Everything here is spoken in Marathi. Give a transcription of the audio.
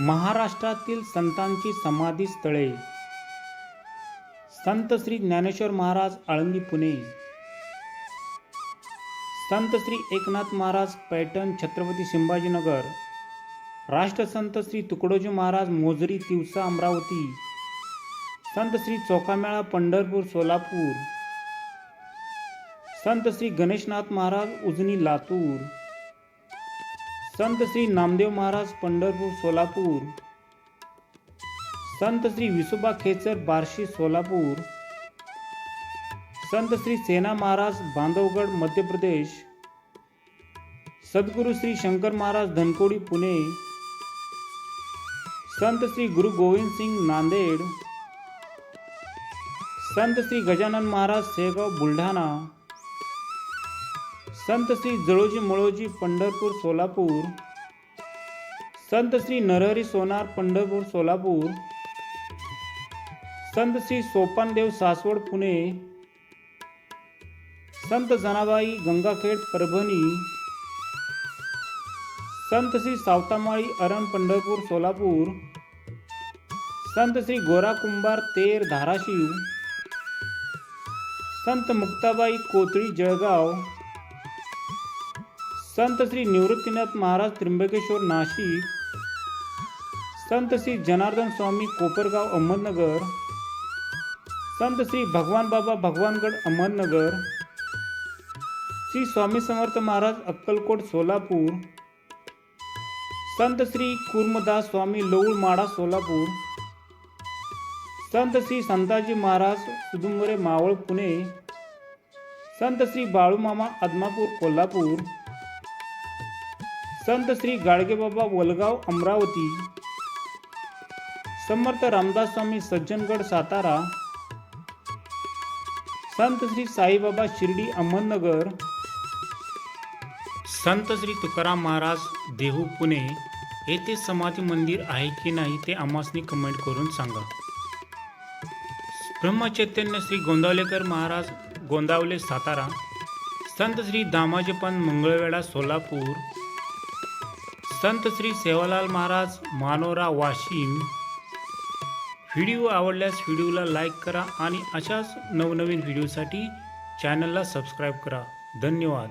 महाराष्ट्रातील संतांची समाधी स्थळे. संत श्री ज्ञानेश्वर महाराज आळंदी पुणे. संत श्री एकनाथ महाराज पैठण छत्रपती संभाजीनगर राष्ट्रसंत श्री तुकडोजी महाराज मोजरी तिवसा अमरावती. संत श्री चोखामेळा पंढरपूर सोलापूर. संत श्री गणेशनाथ महाराज उजनी लातूर. संत श्री नामदेव महाराज पंढरपूर सोलापूर. संत श्री विसोबा खेचर बार्शी सोलापूर. संत श्री सेना महाराज बांधवगड मध्य प्रदेश. सद्गुरु श्री शंकर महाराज धनकोडी पुणे. संत श्री गुरु गोविंद सिंग नांदेड. संत श्री गजानन महाराज सेगाव बुलढाणा. संत श्री जळोजी मळोजी पंढरपूर सोलापूर. संत श्री नरहरी सोनार पंढरपूर सोलापूर. संत श्री सोपानदेव सासवड पुणे. संत जनाबाई गंगाखेड परभणी. संत श्री सावतामाळी अरण पंढरपूर सोलापूर. संत श्री गोरा कुंभार तेर धाराशिव. संत मुक्ताबाई कोथळी जळगाव. संत श्री निवृत्तीनाथ महाराज त्र्यंबकेश्वर नाशिक संत श्री जनार्दन स्वामी कोपरगाव अहमदनगर संत श्री भगवान बाबा भगवानगड अहमदनगर श्री स्वामी समर्थ महाराज अक्कलकोट सोलापूर संत श्री कुर्मदास स्वामी लवळ माडा सोलापूर संत श्री संताजी महाराज सुदुंबरे मावळ पुणे संत श्री बाळूमामा आदमापूर कोल्हापूर संत श्री गाडगेबाबा वलगाव अमरावती. समर्थ रामदास स्वामी सज्जनगड सातारा. संत श्री साईबाबा शिर्डी अहमदनगर. संत श्री तुकाराम महाराज देहू पुणे. येथे समाधी मंदिर आहे की नाही ते आम्हासनी कमेंट करून सांगा. ब्रह्मचैतन्य श्री गोंदावलेकर महाराज गोंदावले सातारा. संत श्री दामाजीपंत मंगळवेढा सोलापूर. संत श्री सेवालाल महाराज मानोरा वाशिम. व्हिडिओ आवडल्यास व्हिडिओला लाईक करा आणि अशाच नवनवीन व्हिडिओसाठी चॅनलला सबस्क्राईब करा. धन्यवाद.